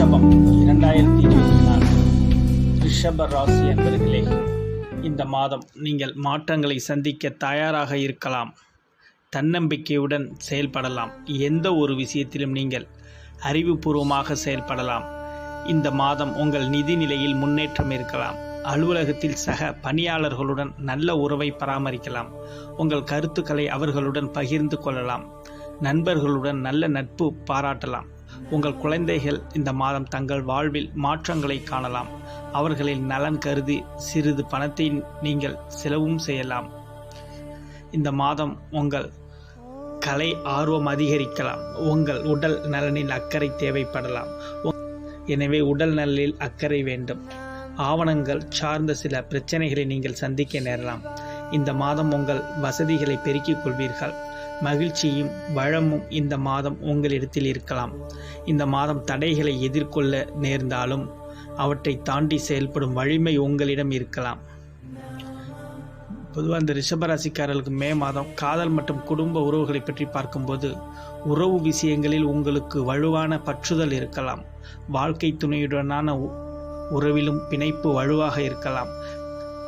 ரிஷபம். இரண்டாயிரத்தி இருபத்தி நான்கு. ரிஷப ராசி என்பர்களே இந்த மாதம் நீங்கள் மாற்றங்களை சந்திக்க தயாராக இருக்கலாம். தன்னம்பிக்கையுடன் செயல்படலாம். எந்த ஒரு விஷயத்திலும் நீங்கள் அறிவுபூர்வமாக செயல்படலாம். இந்த மாதம் உங்கள் நிதி நிலையில் முன்னேற்றம் இருக்கலாம். அலுவலகத்தில் சக பணியாளர்களுடன் நல்ல உறவை பராமரிக்கலாம். உங்கள் கருத்துக்களை அவர்களுடன் பகிர்ந்து கொள்ளலாம். நண்பர்களுடன் நல்ல நட்பு பாராட்டலாம். உங்கள் குழந்தைகள் இந்த மாதம் தங்கள் வாழ்வில் மாற்றங்களை காணலாம். அவர்களின் நலன் கருதி சிறிது பணத்தை நீங்கள் செலவும் செய்யலாம். இந்த மாதம் உங்கள் கலை ஆர்வம் அதிகரிக்கலாம். உங்கள் உடல் நலனில் அக்கறை தேவைப்படலாம். எனவே உடல் நலனில் அக்கறை வேண்டும். ஆவணங்கள் சார்ந்த சில பிரச்சனைகளை நீங்கள் சந்திக்க நேரலாம். இந்த மாதம் உங்கள் வசதிகளை பெருக்கிக் கொள்வீர்கள். மகிழ்ச்சியும் வளமும் இந்த மாதம் உங்களிடத்தில் இருக்கலாம். இந்த மாதம் தடைகளை எதிர்கொள்ள நேர்ந்தாலும் அவற்றை தாண்டி செயல்படும் வலிமை உங்களிடம் இருக்கலாம். பொதுவாக இந்த ரிஷபராசிக்காரர்களுக்கு மே மாதம் காதல் மற்றும் குடும்ப உறவுகளை பற்றி பார்க்கும்போது உறவு விஷயங்களில் உங்களுக்கு வலுவான பற்றுதல் இருக்கலாம். வாழ்க்கை துணையுடனான உ- உறவிலும் பிணைப்பு வலுவாக இருக்கலாம்.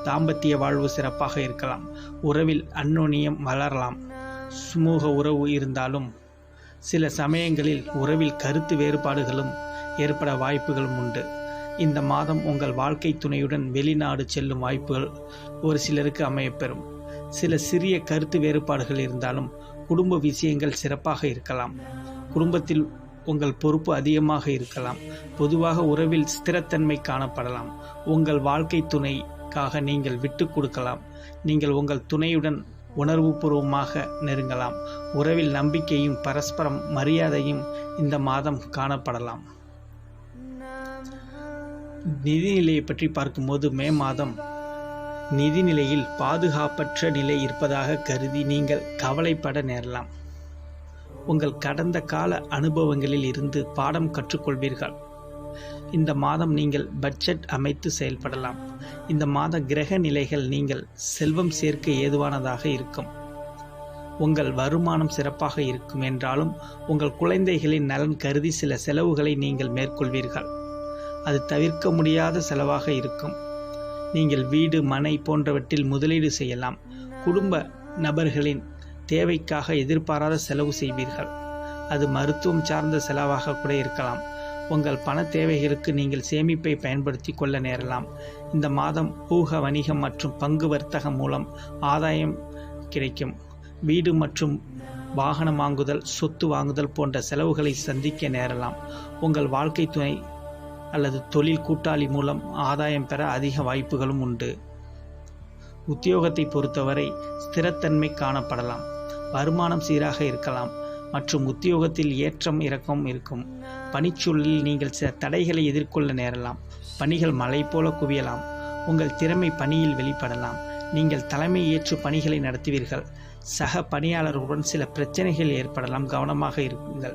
தாம்பத்திய வாழ்வு சிறப்பாக இருக்கலாம். உறவில் அந்நுண்ணியம் வளரலாம். சுமூக உறவு இருந்தாலும் சில சமயங்களில் உறவில் கருத்து வேறுபாடுகளும் ஏற்பட வாய்ப்புகளும் உண்டு. இந்த மாதம் உங்கள் வாழ்க்கை துணையுடன் வெளிநாடு செல்லும் வாய்ப்புகள் ஒரு சிலருக்கு அமையப்பெறும். சில சிறிய கருத்து வேறுபாடுகள் இருந்தாலும் குடும்ப விஷயங்கள் சிறப்பாக இருக்கலாம். குடும்பத்தில் உங்கள் பொறுப்பு அதிகமாக இருக்கலாம். பொதுவாக உறவில் ஸ்திரத்தன்மை காணப்படலாம். உங்கள் வாழ்க்கை துணைக்காக நீங்கள் விட்டு கொடுக்கலாம். நீங்கள் உங்கள் துணையுடன் உணர்வுபூர்வமாக நெருங்கலாம். உறவில் நம்பிக்கையும் பரஸ்பரம் மரியாதையும் இந்த மாதம் காணப்படலாம். நிதிநிலையை பற்றி பார்க்கும்போது மே மாதம் நிதிநிலையில் பாதுகாப்பற்ற நிலை இருப்பதாக கருதி நீங்கள் கவலைப்பட நேரலாம். உங்கள் கடந்த கால அனுபவங்களில் இருந்து பாடம் கற்றுக்கொள்வீர்கள். இந்த மாதம் நீங்கள் பட்ஜெட் அமைத்து செயல்படலாம். இந்த மாத கிரக நிலைகள் நீங்கள் செல்வம் சேர்க்க ஏதுவானதாக இருக்கும். உங்கள் வருமானம் சிறப்பாக இருக்கும் என்றாலும் உங்கள் குழந்தைகளின் நலன் கருதி சில செலவுகளை நீங்கள் மேற்கொள்வீர்கள். அது தவிர்க்க முடியாத செலவாக இருக்கும். நீங்கள் வீடு மனை போன்றவற்றில் முதலீடு செய்யலாம். குடும்ப நபர்களின் தேவைக்காக எதிர்பாராத செலவு செய்வீர்கள். அது மருத்துவம் சார்ந்த செலவாக கூட இருக்கலாம். உங்கள் பண தேவைகளுக்கு நீங்கள் சேமிப்பை பயன்படுத்தி கொள்ள நேரலாம். இந்த மாதம் ஊக வணிகம் மற்றும் பங்கு வர்த்தகம் மூலம் ஆதாயம் கிடைக்கும். வீடு மற்றும் வாகனம் வாங்குதல் சொத்து வாங்குதல் போன்ற செலவுகளை சந்திக்க நேரலாம். உங்கள் வாழ்க்கை துணை அல்லது தொழில் கூட்டாளி மூலம் ஆதாயம் பெற அதிக வாய்ப்புகளும் உண்டு. உத்தியோகத்தை பொறுத்தவரை ஸ்திரத்தன்மை காணப்படலாம். வருமானம் சீராக இருக்கலாம். மற்றும் உத்தியோகத்தில் ஏற்றம் இறக்கம் இருக்கும். பணிச்சூழலில் நீங்கள் சில தடைகளை எதிர்கொள்ள நேரலாம். பணிகள் மலை போல குவியலாம். உங்கள் திறமை பணியில் வெளிப்படலாம். நீங்கள் தலைமை ஏற்று பணிகளை நடத்துவீர்கள். சக பணியாளர்களுடன் சில பிரச்சனைகள் ஏற்படலாம். கவனமாக இருங்கள்.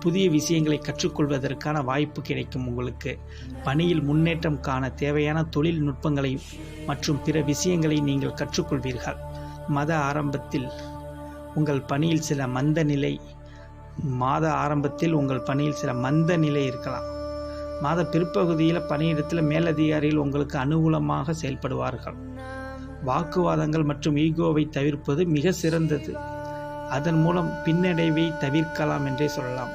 புதிய விஷயங்களை கற்றுக்கொள்வதற்கான வாய்ப்பு கிடைக்கும் உங்களுக்கு. பணியில் முன்னேற்றம் காண தேவையான தொழில்நுட்பங்களை மற்றும் பிற விஷயங்களை நீங்கள் கற்றுக்கொள்வீர்கள். மத ஆரம்பத்தில் உங்கள் பணியில் சில மந்த நிலை. மாத ஆரம்பத்தில் உங்கள் பணியில் சில மந்த நிலை இருக்கலாம். மாத பிற்பகுதியில் பணியிடத்தில் மேலதிகாரிகள் உங்களுக்கு அனுகூலமாக செயல்படுவார்கள். வாக்குவாதங்கள் மற்றும் ஈகோவை தவிர்ப்பது மிக சிறந்தது. அதன் மூலம் பின்னடைவை தவிர்க்கலாம் என்றே சொல்லலாம்.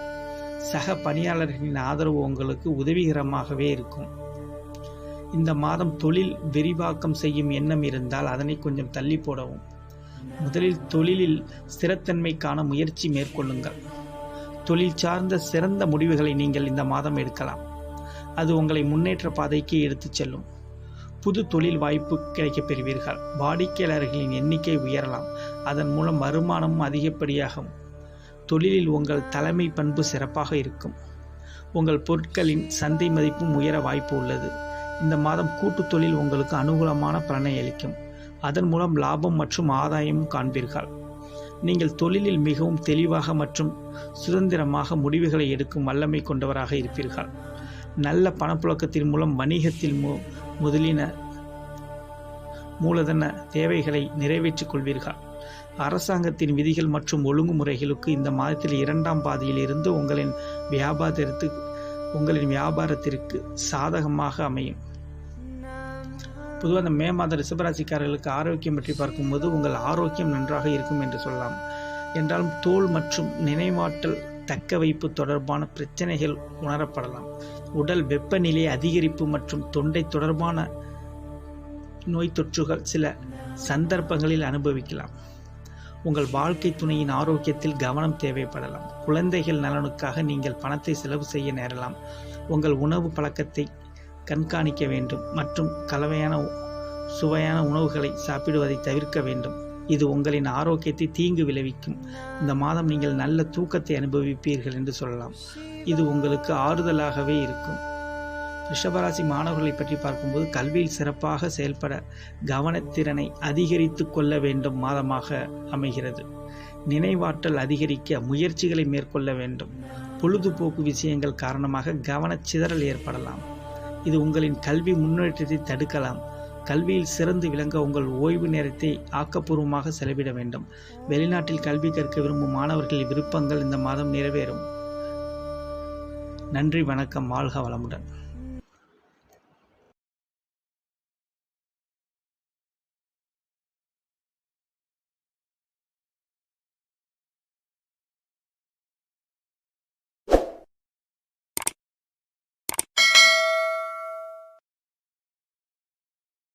சக பணியாளர்களின் ஆதரவு உங்களுக்கு உதவிகரமாகவே இருக்கும். இந்த மாதம் தொழில் விரிவாக்கம் செய்யும் எண்ணம் இருந்தால் அதனை கொஞ்சம் தள்ளி போடவும். முதலில் தொழிலில் ஸ்திரத்தன்மைக்கான முயற்சி மேற்கொள்ளுங்கள். தொழில் சார்ந்த சிறந்த முடிவுகளை நீங்கள் இந்த மாதம் எடுக்கலாம். அது உங்களை முன்னேற்ற பாதைக்கு எடுத்துச் செல்லும். புது தொழில் வாய்ப்பு கிடைக்கப் பெறுவீர்கள். வாடிக்கையாளர்களின் எண்ணிக்கை உயரலாம். அதன் மூலம் வருமானமும் அதிகப்படியாகும். தொழிலில் உங்கள் தலைமை பண்பு சிறப்பாக இருக்கும். உங்கள் பொருட்களின் சந்தை மதிப்பும் உயர வாய்ப்பு உள்ளது. இந்த மாதம் கூட்டு தொழில் உங்களுக்கு அனுகூலமான பலனை அளிக்கும். அதன் மூலம் லாபம் மற்றும் ஆதாயமும் காண்பீர்கள். நீங்கள் தொழிலில் மிகவும் தெளிவாக மற்றும் சுதந்திரமாக முடிவுகளை எடுக்கும் வல்லமை கொண்டவராக இருப்பீர்கள். நல்ல பணப்புழக்கத்தின் மூலம் வணிகத்தில் மு முதலின மூலதன தேவைகளை நிறைவேற்றிக் கொள்வீர்கள். அரசாங்கத்தின் விதிகள் மற்றும் ஒழுங்குமுறைகளுக்கு இந்த மாதத்தில் இரண்டாம் பாதியில் இருந்து உங்களின் வியாபாரத்திற்கு உங்களின் வியாபாரத்திற்கு சாதகமாக அமையும். பொதுவாக அந்த மே மாத ரிஷபராசிக்காரர்களுக்கு ஆரோக்கியம் பற்றி பார்க்கும்போது உங்கள் ஆரோக்கியம் நன்றாக இருக்கும் என்று சொல்லலாம். என்றாலும் தோல் மற்றும் நினைவாற்றல் தக்க வைப்பு தொடர்பான பிரச்சனைகள் உணரப்படலாம். உடல் வெப்பநிலை அதிகரிப்பு மற்றும் தொண்டை தொடர்பான நோய் தொற்றுகள் சில சந்தர்ப்பங்களில் அனுபவிக்கலாம். உங்கள் வாழ்க்கை துணையின் ஆரோக்கியத்தில் கவனம் தேவைப்படலாம். குழந்தைகள் நலனுக்காக நீங்கள் பணத்தை செலவு செய்ய நேரலாம். உங்கள் உணவு பழக்கத்தை கண்காணிக்க வேண்டும் மற்றும் கலவையான சுவையான உணவுகளை சாப்பிடுவதை தவிர்க்க வேண்டும். இது உங்களின் ஆரோக்கியத்தை தீங்கு விளைவிக்கும். இந்த மாதம் நீங்கள் நல்ல தூக்கத்தை அனுபவிப்பீர்கள் என்று சொல்லலாம். இது உங்களுக்கு ஆறுதலாகவே இருக்கும். ரிஷபராசி மாணவர்களை பற்றி பார்க்கும்போது கல்வியில் சிறப்பாக செயல்பட கவனத்திறனை அதிகரித்து கொள்ள வேண்டும் மாதமாக அமைகிறது. நினைவாற்றல் அதிகரிக்க முயற்சிகளை மேற்கொள்ள வேண்டும். பொழுதுபோக்கு விஷயங்கள் காரணமாக கவனச்சிதறல் ஏற்படலாம். இது உங்களின் கல்வி முன்னேற்றத்தை தடுக்கலாம். கல்வியில் சிறந்து விளங்க உங்கள் ஓய்வு நேரத்தை ஆக்கப்பூர்வமாக செலவிட வேண்டும். வெளிநாட்டில் கல்வி கற்க விரும்பும் மாணவர்களின் விருப்பங்கள் இந்த மாதம் நிறைவேறும். நன்றி வணக்கம் வாழ்க வளமுடன்.